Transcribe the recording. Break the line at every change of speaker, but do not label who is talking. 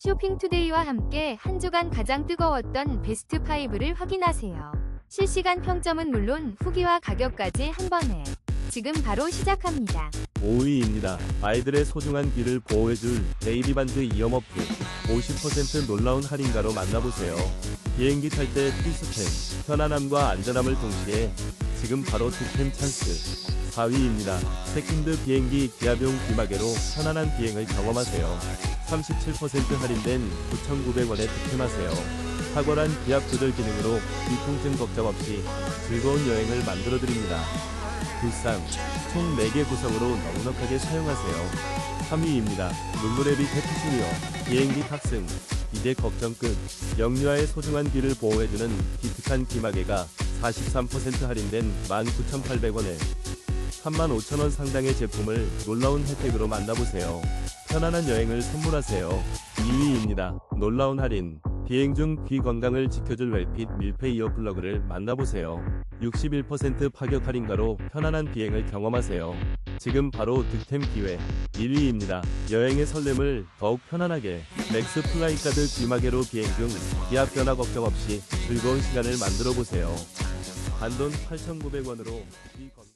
쇼핑투데이와 함께 한 주간 가장 뜨거웠던 베스트 5를 확인하세요. 실시간 평점은 물론 후기와 가격까지 한 번에 지금 바로 시작합니다.
5위입니다. 아이들의 소중한 귀를 보호해줄 베이비반드 이어머프 50% 놀라운 할인가로 만나보세요. 비행기 탈 때 필수템, 편안함과 안전함을 동시에 지금 바로 득템 찬스. 4위입니다. 세킨드 비행기 기압용 귀마개로 편안한 비행을 경험하세요. 37% 할인된 9,900원에 득템하세요. 탁월한 기압 조절 기능으로 뒤통증 걱정 없이 즐거운 여행을 만들어드립니다. 불상, 총 4개 구성으로 넉넉하게 사용하세요. 3위입니다. 눈물의 빛 해피슈리어, 비행기 탑승, 이제 걱정 끝. 영유아의 소중한 귀를 보호해주는 기특한 귀마개가 43% 할인된 19,800원에 35,000원 상당의 제품을 놀라운 혜택으로 만나보세요. 편안한 여행을 선물하세요. 2위입니다. 놀라운 할인. 비행 중 귀 건강을 지켜줄 웰핏 밀폐 이어플러그를 만나보세요. 61% 파격 할인가로 편안한 비행을 경험하세요. 지금 바로 득템 기회 1위입니다. 여행의 설렘을 더욱 편안하게 맥스 플라이 카드 귀마개로 비행 중 기압 변화 걱정 없이 즐거운 시간을 만들어 보세요. 단돈 8,900원으로 귀 건-